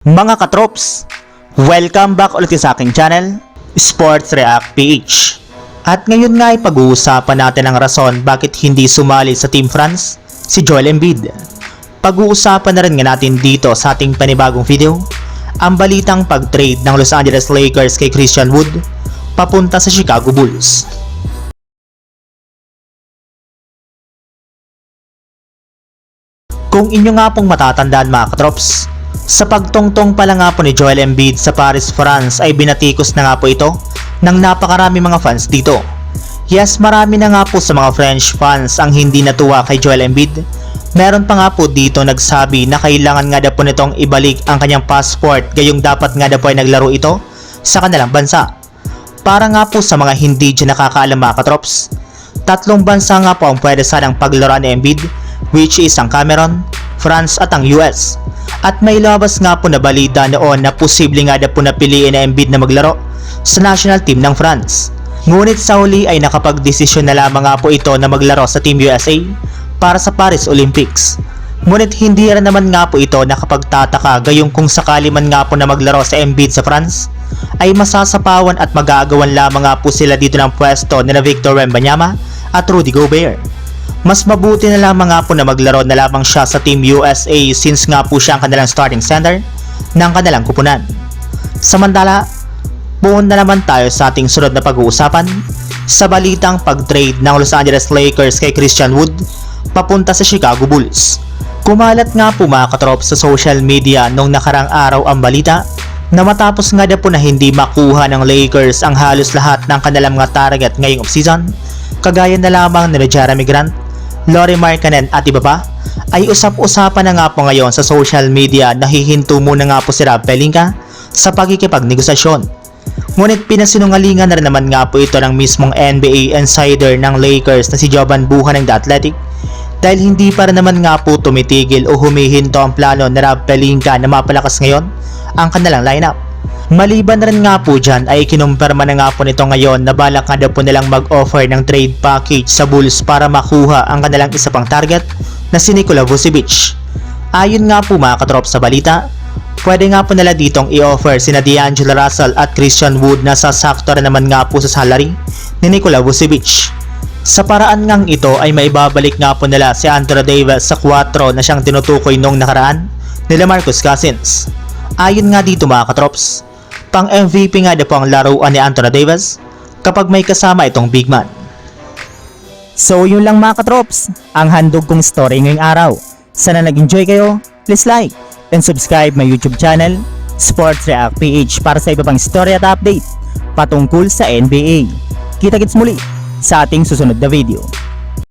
Mga katrops, welcome back ulit sa aking channel, Sports React PH. At ngayon nga ay pag-uusapan natin ang rason bakit hindi sumali sa Team France si Joel Embiid. Pag-uusapan na rin nga natin dito sa ating panibagong video, ang balitang pag-trade ng Los Angeles Lakers kay Christian Wood papunta sa Chicago Bulls. Kung inyo nga pong matatandaan mga katrops, sa pagtongtong pala nga po ni Joel Embiid sa Paris, France ay binatikos na nga po ito ng napakarami mga fans dito. Yes, marami na nga po sa mga French fans ang hindi natuwa kay Joel Embiid. Meron pa nga po dito nagsabi na kailangan nga daw po nitong ibalik ang kanyang passport gayong dapat nga daw po ay naglaro ito sa kanilang bansa. Para nga po sa mga hindi dyan nakakaalam mga katrops, tatlong bansa nga po ang pwede sanang paglaruan ni Embiid which is ang Cameron, France at ang US. At may labas nga po na balita noon na posible nga daw po napiliin na Embiid na maglaro sa national team ng France. Ngunit sa huli ay nakapagdesisyon na lamang nga po ito na maglaro sa Team USA para sa Paris Olympics. Ngunit hindi rin naman nga po ito nakapagtataka gayong kung sakali man nga po na maglaro sa Embiid sa France ay masasapawan at magagawan lamang nga po sila dito ng pwesto ni na Victor Wembanyama at Rudy Gobert. Mas mabuti na lamang nga po na maglaro na lamang siya sa Team USA since nga po siya ang kanilang starting center ng kanilang kupunan. Samantala, buon na naman tayo sa ating sunod na pag-uusapan sa balitang pag-trade ng Los Angeles Lakers kay Christian Wood papunta sa Chicago Bulls. Kumalat nga po mga katrop sa social media nung nakarang araw ang balita na matapos nga na po na hindi makuha ng Lakers ang halos lahat ng kanilang mga target ngayong offseason, kagaya na lamang ni Jeremy Grant, Laurie Markkanen at iba pa, ay usap-usapan na nga po ngayon sa social media na hihinto muna nga po si Rob Pelinka sa pagkikipagnegosasyon. Ngunit pinasinungalingan na rin naman nga po ito ng mismong NBA insider ng Lakers na si Jovan Buhan ng The Athletic dahil hindi pa rin naman nga po tumitigil o humihinto ang plano ni Rob Pelinka na mapalakas ngayon ang kanilang lineup. Maliban rin nga po dyan ay kinumpirma na nga po nito ngayon na balak nga daw po nilang mag-offer ng trade package sa Bulls para makuha ang kanilang isa pang target na si Nikola Vucevic. Ayon nga po mga katrop sa balita, pwede nga po nila ditong i-offer sina D'Angelo Russell at Christian Wood na sasakto rin naman nga po sa salary ni Nikola Vucevic. Sa paraan ngang ito ay maibabalik nga po nila si Anthony Davis sa 4 na siyang tinutukoy nung nakaraan nila Marcus Cousins. Ayon nga dito mga katrops, pang MVP nga na po ang laruan ni Anthony Davis kapag may kasama itong big man. So yun lang mga katrops, ang handog kong story ngayong araw. Sana nag-enjoy kayo, please like and subscribe my YouTube channel, Sports React PH para sa iba pang story at update patungkol sa NBA. Kita-kits muli sa ating susunod na video.